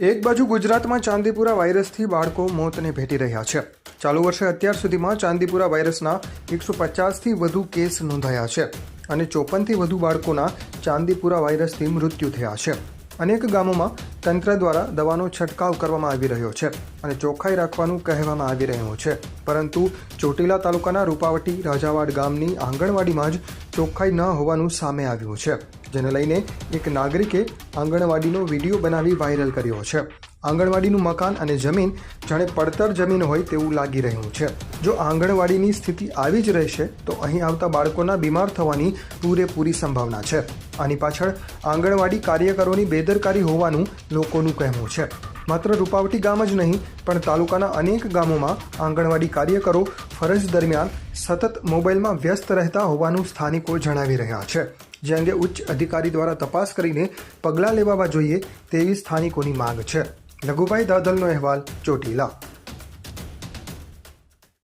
એક બાજુ ગુજરાતમાં ચાંદીપુરા વાયરસથી બાળકો મોતને ભેટી રહ્યા છે. ચાલુ વર્ષે અત્યાર સુધીમાં ચાંદીપુરા વાયરસના એકસો પચાસથી વધુ કેસ નોંધાયા છે અને ચોપનથી વધુ બાળકોના ચાંદીપુરા વાયરસથી મૃત્યુ થયા છે. અનેક ગામોમાં તંત્ર દ્વારા દવાનો છંટકાવ કરવામાં આવી રહ્યો છે અને ચોખ્ખાઈ રાખવાનું કહેવામાં આવી રહ્યું છે. પરંતુ ચોટીલા તાલુકાના રૂપાવટી રાજાવાડ ગામની આંગણવાડીમાં જ ચોખ્ખાઈ ન હોવાનું સામે આવ્યું છે, જેને લઈને એક નાગરિકે આંગણવાડીનો વીડિયો બનાવી વાયરલ કર્યો છે. આંગણવાડીનું મકાન અને જમીન જાણે પડતર જમીન હોય તેવું લાગી રહ્યું છે. જો આંગણવાડીની સ્થિતિ આવી જ રહેશે, તો અહીં આવતા બાળકોના બીમાર થવાની પૂરેપૂરી સંભાવના છે. આની પાછળ આંગણવાડી કાર્યકરોની બેદરકારી હોવાનું લોકોનું કહેવું છે. માત્ર રૂપાવટી ગામ જ નહીં, પણ તાલુકાના અનેક ગામોમાં આંગણવાડી કાર્યકરો ફરજ દરમિયાન સતત મોબાઈલમાં વ્યસ્ત રહેતા હોવાનું સ્થાનિકો જણાવી રહ્યા છે. જે અંગે ઉચ્ચ અધિકારી દ્વારા તપાસ કરીને પગલાં લેવાવા જોઈએ તેવી સ્થાનિકોની માંગ છે. લઘુભાઈ દાદલનો અહેવાલ ચોટીલા.